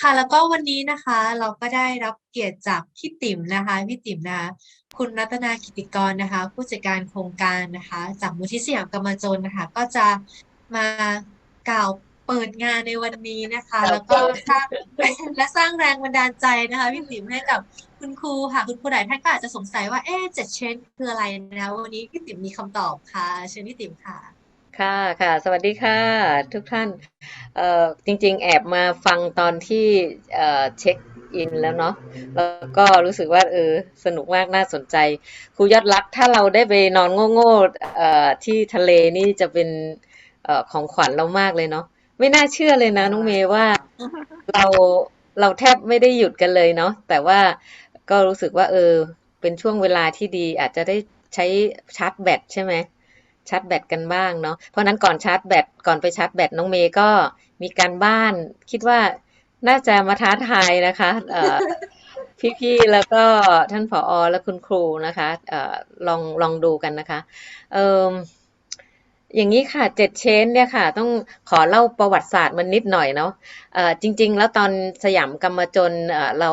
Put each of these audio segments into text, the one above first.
ค่ะ แล้วก็วันนี้นะคะ เราก็ได้รับเกียรติจากพี่ติ๋มนะคะพี่ติ๋มนะคะคุณรัตนากิติกรนะคะ ผู้จัดการโครงการนะคะ จากมูลที่สยามกำมะจนนะคะ ก็จะมากล่าวเปิดงานในวันนี้นะคะ แล้วก็สร้างและสร้างแรงบันดาลใจนะคะพี่ติ๋มให้กับคุณครูค่ะ คุณครูหลายท่านก็อาจจะสงสัยว่าเอ๊ะเจ็ดเชนคืออะไรนะคะวันนี้พี่ติ๋มมีคำตอบค่ะ เชิญพี่ติ๋มค่ะ ค่ะค่ะ สวัสดีค่ะ ทุกท่านเอ่อจริง ๆ แอบมาฟังตอนที่เอ่อเช็คอินแล้วเนาะแล้วก็รู้สึกว่าเออสนุกมากน่าสนใจครูยอดรักถ้าเราได้ไปนอนโง่ๆเอ่อที่ทะเลนี่จะเป็นเอ่อของขวัญเรามากเลยเนาะไม่น่าเชื่อเลยนะน้องเมย์ว่าเราเราแทบไม่ได้หยุดกันเลยเนาะแต่ว่าก็รู้สึกว่าเออเป็นช่วงเวลาที่ดีอาจจะได้ใช้ชาร์จแบตใช่ไหม ชาร์จแบตกันบ้างเนาะเพราะนั้นก่อนชาร์จแบตก่อนไปชาร์จแบตน้องเมย์ก็มีการบ้านคิดว่าน่าจะมาท้าทายนะคะพี่ๆแล้วก็ท่านผอและคุณครูนะคะออลองลองดูกันนะคะเอ่มอย่างนี้ค่ะเจ็ดเชนเนี่ยค่ะ ต้องขอเล่าประวัติศาสตร์มันนิดหน่อยเนาะจริง ๆ แล้วตอนสยามกรรมจนเเรา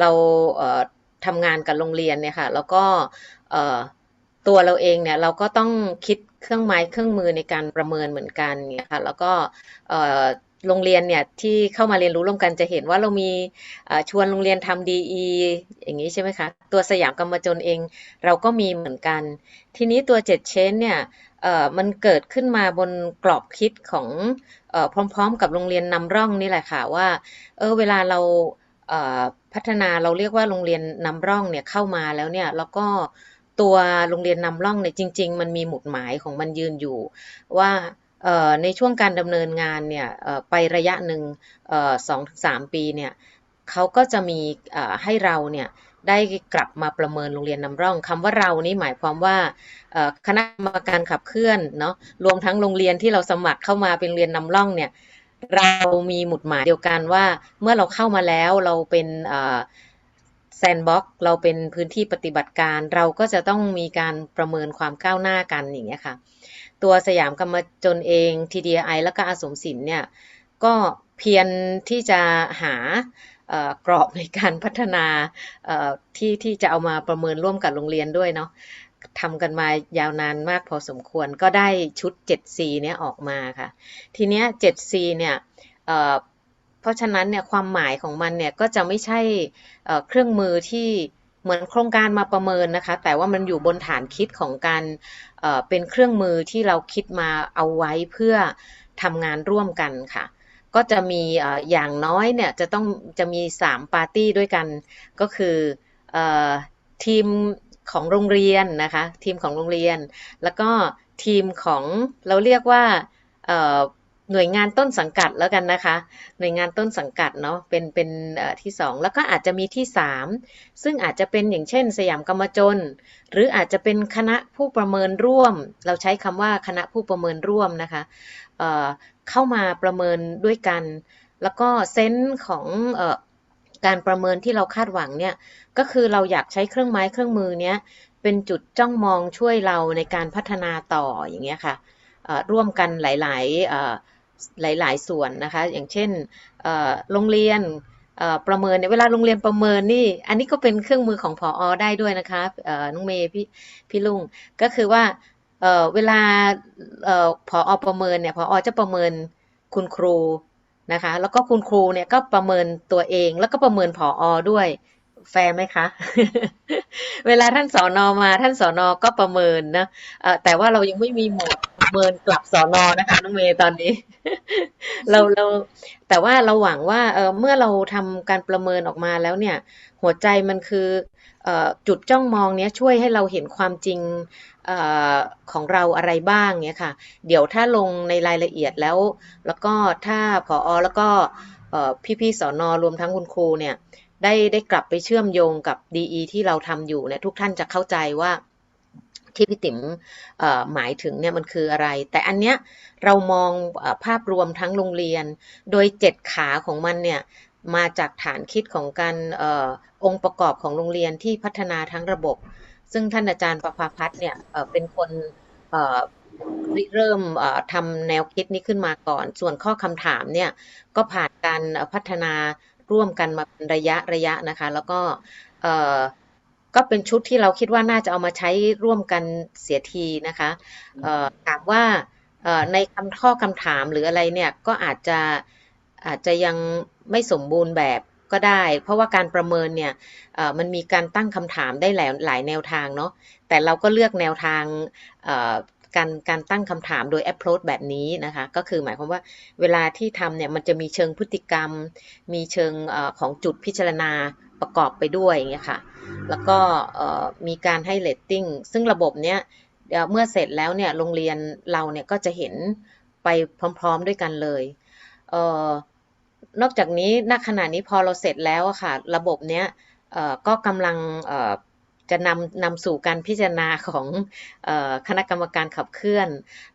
เราเทำงานกับโรงเรียนเนี่ยค่ะ แล้วก็ ตัวเราเองเนี่ยเราก็ต้องคิดเครื่องไม้เครื่องมือในการประเมินเหมือนกันเนี่ยค่ะแล้วก็โรงเรียนเนี่ยที่เข้ามาเรียนรู้ร่วมกันจะเห็นว่าเรามีชวนโรงเรียนทำ DE อย่างนี้ใช่ไหมคะตัวสยามกรรมจนเองเราก็มีเหมือนกัน ทีนี้ตัว7เชนเนี่ยมันเกิดขึ้นมาบนกรอบคิดของอพร้อม ๆ กับโรงเรียนนำร่องนี่แหละค่ะว่าเออเวลาเราพัฒนาเราเรียกว่าโรงเรียนนำร่องเนี่ยเข้ามาแล้วเนี่ยแล้วก็ ตัวโรงเรียนนำร่องเนี่ยจริง ๆ มันมีหมุดหมายของมันยืนอยู่ ว่าในช่วงการดำเนินงานเนี่ยไประยะหนึ่งสองถึงสามปีเนี่ยเขาก็จะมีให้เราเนี่ยได้กลับมาประเมินโรงเรียนนำร่องคำว่าเรานี่หมายความว่าคณะกรรมการขับเคลื่อนเนาะรวมทั้งโรงเรียนที่เราสมัครเข้ามาเป็นเรียนนำร่องเนี่ยเรามีหมุดหมายเดียวกันว่าเมื่อเราเข้ามาแล้วเราเป็น แซนบ็อกเราเป็นพื้นที่ปฏิบัติการ เราก็จะต้องมีการประเมินความก้าวหน้ากันอย่างเงี้ยค่ะ ตัวสยามกรรมจนเอง TDI แล้วก็อาสมศิลป์เนี่ยก็เพียรที่จะหากรอบในการพัฒนาที่ที่จะเอามาประเมินร่วมกับโรงเรียนด้วยเนาะทำกันมายาวนานมากพอสมควรก็ได้ชุด 7C เนี่ยออกมาค่ะ ทีเนี้ย 7C เนี่ย เพราะฉะนั้นเนี่ยความหมายของมันเนี่ยก็จะไม่ใช่เครื่องมือที่เหมือนโครงการมาประเมินนะคะ แต่ว่ามันอยู่บนฐานคิดของการเป็นเครื่องมือที่เราคิดมาเอาไว้เพื่อทำงานร่วมกันค่ะ ก็จะมีอย่างน้อยเนี่ยจะต้องจะมี 3 ปาร์ตี้ด้วยกัน ก็คืออทีมของโรงเรียนนะคะ ทีมของโรงเรียน แล้วก็ทีมของเราเรียกว่า หน่วยงานต้นสังกัดแล้วกันนะคะ หน่วยงานต้นสังกัดเนาะเป็นเป็นที่สองแล้วก็อาจจะมีที่สามซึ่งอาจจะเป็นอย่างเช่น สยามกรรมจน หรืออาจจะเป็นคณะผู้ประเมินร่วม เราใช้คำว่าคณะผู้ประเมินร่วมนะคะเเข้ามาประเมินด้วยกัน แล้วก็เซนส์ของออการประเมินที่เราคาดหวังเนี่ยก็คือเราอยากใช้เครื่องไม้เครื่องมือเนี้ยเป็นจุดจ้องมองช่วยเราในการพัฒนาต่ออย่างเงี้ยค่ะร่วมกันหลายๆ หลายๆ ส่วนนะคะ อย่างเช่นโรงเรียนประเมินเนี่ยเวลาโรงเรียนประเมินนี่ อันนี้ก็เป็นเครื่องมือของผออได้ด้วยนะคะน้องเมย์พี่พี่ลุงก็คือว่าเเวลาเอ่อผออประเมินเนี่ยผออจะประเมินคุณครูนะคะ แล้วก็คุณครูเนี่ยก็ประเมินตัวเอง แล้วก็ประเมินผออด้วย แฟร์ไหมคะ เวลาท่านสอนอมา ท่านสอนอก็ประเมินนะเอแต่ว่าเรายังไม่มีหมวดประเมินกลับสอนอนะคะน้องเมย์ตอนนี้ เราเราแต่ว่าเราหวังว่าเออเมื่อเราทำการประเมินออกมาแล้วเนี่ย หัวใจมันคือเอจุดจ้องมองเนี้ยช่วยให้เราเห็นความจริงเอของเราอะไรบ้างเนี้ยค่ะ เดี๋ยวถ้าลงในรายละเอียดแล้ว แล้วก็ถ้าผออแล้วก็เอ่พี่ๆสอนอรวมทั้งคุณครูเนี่ย ได้ได้กลับไปเชื่อมโยงกับ DE ที่เราทำอยู่เนี่ยทุกท่านจะเข้าใจว่าที่พี่ติ๋มหมายถึงเนี่ยมันคืออะไร แต่อันเนี้ยเรามองอภาพรวมทั้งโรงเรียน โดยเจ็ดขาของมันเนี่ยมาจากฐานคิดของการอองค์ประกอบของโรงเรียนที่พัฒนาทั้งระบบ ซึ่งท่านอาจารย์ประภาพัฒน์เนี่ยเป็นคนเริเริ่มทำแนวคิดนี้ขึ้นมาก่อน ส่วนข้อคำถามเนี่ยก็ผ่านการพัฒนา ร่วมกันมาเป็นระยะระยะนะคะ แล้วก็เอ่อก็เป็นชุดที่เราคิดว่าน่าจะเอามาใช้ร่วมกันเสียทีนะคะถามว่าในคำข้อคำถามหรืออะไรเนี่ยก็อาจจะอาจจะยังไม่สมบูรณ์แบบก็ได้ เพราะว่าการประเมินเนี่ยมันมีการตั้งคำถามได้หลายหลายแนวทางเนาะแต่เราก็เลือกแนวทาง การการตั้งคำถามโดย approach แบบนี้นะคะ ก็คือหมายความว่าเวลาที่ทำเนี่ยมันจะมีเชิงพฤติกรรม มีเชิงเออของจุดพิจารณาประกอบไปด้วยอย่างเงี้ยค่ะ แล้วก็เอ่อมีการให้ rating ซึ่งระบบเนี้ยเอ่อเมื่อเสร็จแล้วเนี่ยโรงเรียนเราเนี่ยก็จะเห็นไปพร้อมๆด้วยกันเลยเอ่อนอกจากนี้ณขณะนี้พอเราเสร็จแล้วอะค่ะ ระบบเนี้ยเอ่อก็กำลังเอ่อ จะนำนำสู่การพิจารณาของคณะกรรมการขับเคลื่อน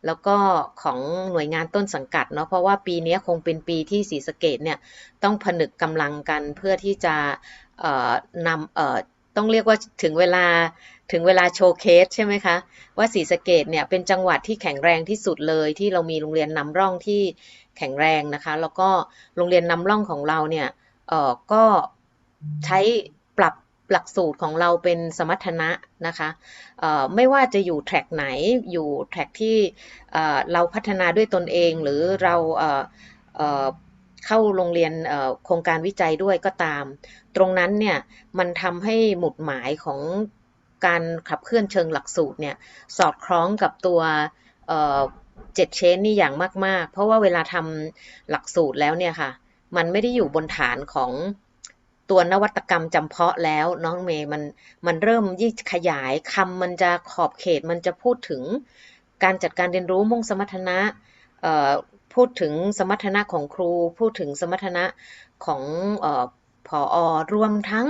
แล้วก็ของหน่วยงานต้นสังกัดเนาะเพราะว่าปีนี้คงเป็นปีที่ศรีสะเกดเนี่ยต้องผนึกกำลังกันเพื่อที่จะนำต้องเรียกว่าถึงเวลาถึงเวลาโชว์เคสใช่ไหมคะ ว่าศรีสะเกดเนี่ยเป็นจังหวัดที่แข็งแรงที่สุดเลยที่เรามีโรงเรียนนำร่องที่แข็งแรงนะคะ แล้วก็โรงเรียนนำร่องของเราเนี่ยก็ใช้ หลักสูตรของเราเป็นสมรรถนะนะคะไม่ว่าจะอยู่แทร็กไหนอยู่แทร็กที่เราพัฒนาด้วยตนเองหรือเราเข้าโรงเรียนโครงการวิจัยด้วยก็ตาม ตรงนั้นเนี่ยมันทำให้หมุดหมายของการขับเคลื่อนเชิงหลักสูตรเนี่ยสอดคล้องกับตัวเอ่อเจ็ดเชนนี่อย่างมาก ๆ เพราะว่าเวลาทำหลักสูตรแล้วเนี่ยค่ะ มันไม่ได้อยู่บนฐานของ ตัวนวัตกรรมจำเพาะแล้วน้องเมย์มันมันเริ่มยิ่งขยายคำมันจะขอบเขตมันจะพูดถึงการจัดการเรียนรู้มุ่งสมรรถนะพูดถึงสมรรถนะของครู พูดถึงสมรรถนะของออผอรวมทั้ง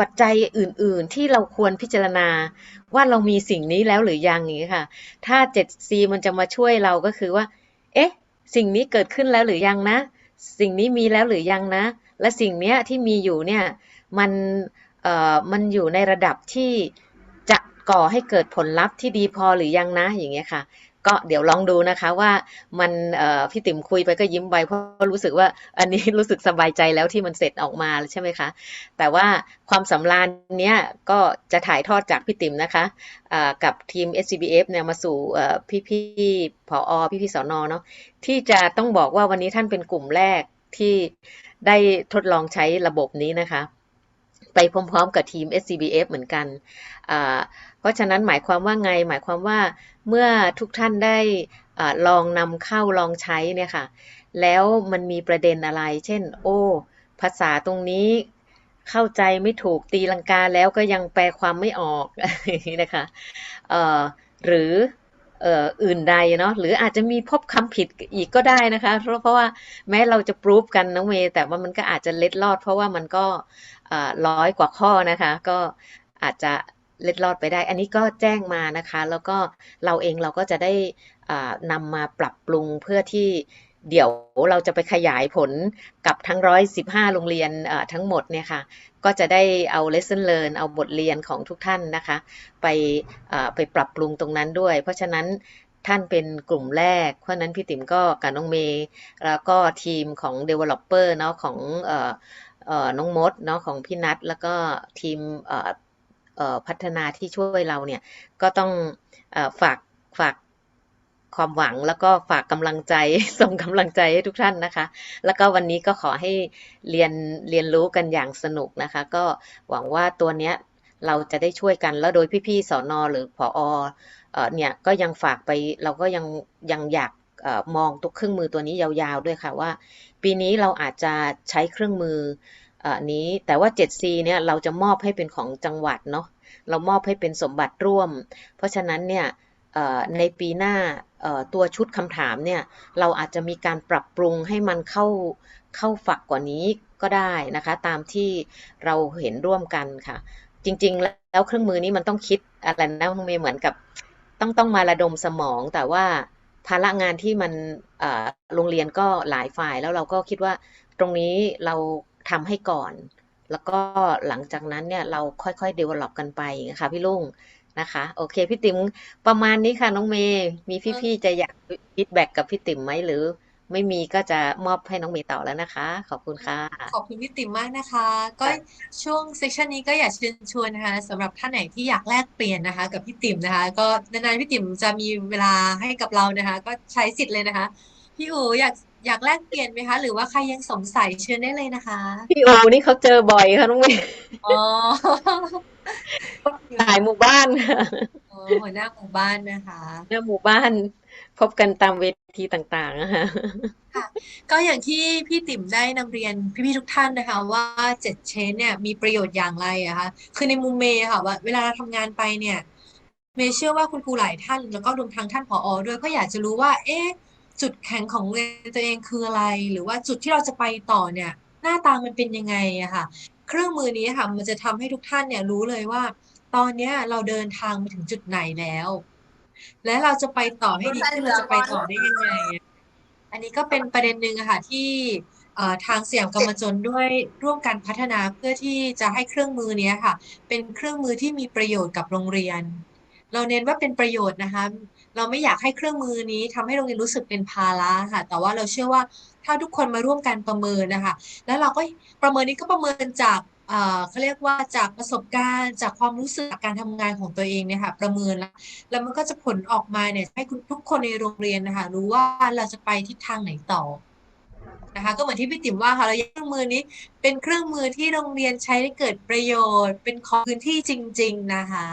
ปัจจัยอื่น ๆ ที่เราควรพิจารณาว่าเรามีสิ่งนี้แล้วหรือยังอย่างนี้ค่ะ ถ้า 7C มันจะมาช่วยเราก็คือว่า เอ๊ะ สิ่งนี้เกิดขึ้นแล้วหรือยังนะ สิ่งนี้มีแล้วหรือยังนะ และสิ่งเนี้ยที่มีอยู่เนี่ยมันเอ่อมันอยู่ในระดับที่จะก่อให้เกิดผลลัพธ์ที่ดีพอหรือยังนะอย่างเงี้ยค่ะ ก็เดี๋ยวลองดูนะคะว่ามันพี่ติ๋มคุยไปก็ยิ้มไปเพราะรู้สึกว่าอันนี้รู้สึกสบายใจแล้วที่มันเสร็จออกมาใช่ไหมคะ แต่ว่าความสำราญเนี้ยก็จะถ่ายทอดจากพี่ติ๋มนะคะกับทีม SCBF เนี่ยมาสู่เอ่พี่ๆผอพี่ๆสอนอเนาะที่จะต้องบอกว่าวันนี้ท่านเป็นกลุ่มแรกที่ได้ทดลองใช้ระบบนี้นะคะ ไปพร้อมๆ กับทีม SCBF เหมือนกัน เพราะฉะนั้นหมายความว่าไง หมายความว่าเมื่อทุกท่านได้อลองนำเข้าลองใช้เนี่ยค่ะ แล้วมันมีประเด็นอะไร เช่น โอ้ ภาษาตรงนี้เข้าใจไม่ถูกตีลังกาแล้วก็ยังแปลความไม่ออกนะคะหรืออ่ออื่นใดเนาะหรืออาจจะมีพบคำผิดอีกก็ได้นะคะ เพราะเพราะว่าแม้เราจะปรูฟกันน้องเมย์แต่ว่ามันก็อาจจะเล็ดลอด เพราะว่ามันก็ ร้อยกว่าข้อนะคะ ก็อาจจะเล็ดลอดไปได้ อันนี้ก็แจ้งมานะคะ แล้วก็เราเองเราก็จะได้นำมาปรับปรุงเพื่อที่เดี๋ยวเราจะไปขยายผลกับทั้ง 115 โรงเรียนทั้งหมดเนี่ยค่ะ ก็จะได้เอา lesson learn เอาบทเรียนของทุกท่านนะคะ ไปไปปรับปรุงตรงนั้นด้วย เพราะฉะนั้นท่านเป็นกลุ่มแรก เพราะนั้นพี่ติ๋มก็กับน้องเมย์แล้วก็ทีมของ developer เนาะของ น้องมดเนาะของพี่นัทแล้วก็ทีมพัฒนาที่ช่วยเราเนี่ยก็ต้องอฝากฝากความหวังแล้วก็ฝากกำลังใจส่งกำลังใจให้ทุกท่านนะคะ แล้วก็วันนี้ก็ขอให้เรียนเรียนรู้กันอย่างสนุกนะคะ ก็หวังว่าตัวเนี้ยเราจะได้ช่วยกันแล้วโดยพี่ๆสอนอหรือผอเอ่อเนี่ยก็ยังฝากไปเราก็ยังยังอยาก มองตัวเครื่องมือตัวนี้ยาวๆด้วยค่ะว่า ปีนี้เราอาจจะใช้เครื่องมือเอ่อนี้แต่ว่า 7C เนี่ยเราจะมอบให้เป็นของจังหวัดเนาะเรามอบให้เป็นสมบัติร่วม เพราะฉะนั้นเนี่ยเอ่อในปีหน้าเอ่อตัวชุดคำถามเนี่ยเราอาจจะมีการปรับปรุงให้มันเข้าเข้าฝักกว่านี้ก็ได้นะคะ ตามที่เราเห็นร่วมกันค่ะ จริงๆ แล้วเครื่องมือนี้มันต้องคิดอะไรนะน้องเมย์เหมือนกับ ต้องต้องมาระดมสมองแต่ว่า ภาระงานที่มันเอ่อโรงเรียนก็หลายฝ่ายแล้วเราก็คิดว่าตรงนี้เราทำให้ก่อน แล้วก็หลังจากนั้นเนี่ยเราค่อยๆ develop กันไปนะคะพี่ลุงนะคะโอเคพี่ติ๋มประมาณนี้ค่ะน้องเมย์มีเออพี่ๆจะอยากฟีดแบ็กกับพี่ติ๋มไหมหรือ ไม่มีก็จะมอบให้น้องเมย์ต่อแล้วนะคะ ขอบคุณค่ะ ขอบคุณพี่ติ๋มมากนะคะ ก็ช่วงเซสชันนี้ก็อยากเชิญชวนนะคะสำหรับท่านไหนที่อยากแลกเปลี่ยนนะคะ กับพี่ติ๋มนะคะ ก็นานๆพี่ติ๋มจะมีเวลาให้กับเรานะคะ ก็ใช้สิทธิ์เลยนะคะ พี่อูอยากอยากแลกเปลี่ยนไหมคะ หรือว่าใครยังสงสัยเชิญได้เลยนะคะ พี่โอนี่เขาเจอบ่อยค่ะน้องเมย์อ๋อหลายหมู่บ้านค่ะเออหัวหน้าหมู่บ้านนะคะหน้าหมู่บ้าน พบกันตามเวทีต่างๆนะคะก็อย่างที่พี่ติ๋มได้นำเรียนพี่ๆทุกท่านนะคะว่าเจ็ดเชนเนี่ยมีประโยชน์อย่างไรอะคะคือในมุมเมย์ค่ะว่าเวลาเราทำงานไปเนี่ยเมย์เชื่อว่าคุณครูหลายท่าน แล้วก็รวมทั้งท่านผอ ด้วยก็อยากจะรู้ว่า เอ๊ะจุดแข็งของเรียนตัวเองคืออะไร หรือว่าจุดที่เราจะไปต่อเนี่ย หน้าตามันเป็นยังไงอะค่ะ เครื่องมือนี้ค่ะมันจะทำให้ทุกท่านเนี่ยรู้เลยว่า ตอนเนี้ยเราเดินทางมาถึงจุดไหนแล้ว และเราจะไปต่อให้ดีขึ้นเราจะไปต่อได้ยังไง อันนี้ก็เป็นประเด็นหนึ่งอะค่ะที่เอ่อทางสยามกรรมจนด้วยร่วมกันพัฒนาเพื่อที่จะให้เครื่องมือเนี้ยค่ะ เป็นเครื่องมือที่มีประโยชน์กับโรงเรียน เราเน้นว่าเป็นประโยชน์นะคะ เราไม่อยากให้เครื่องมือนี้ทำให้โรงเรียนรู้สึกเป็นภาระค่ะ แต่ว่าเราเชื่อว่าถ้าทุกคนมาร่วมกันประเมินนะคะ แล้วเราก็ประเมินนี้ก็ประเมินจาก เขาเรียกว่าจากประสบการณ์จากความรู้สึกการทำงานของตัวเองเนี่ยค่ะประเมินแล้วแล้วมันก็จะผลออกมาเนี่ยให้คุณทุกคนในโรงเรียนนะคะรู้ว่าเราจะไปทิศทางไหนต่อนะคะก็เหมือนที่พี่ติ๋มว่าค่ะเราให้เครื่องมือนี้เป็นเครื่องมือที่โรงเรียนใช้ได้เกิดประโยชน์ เป็นของพื้นที่จริง ๆ นะคะ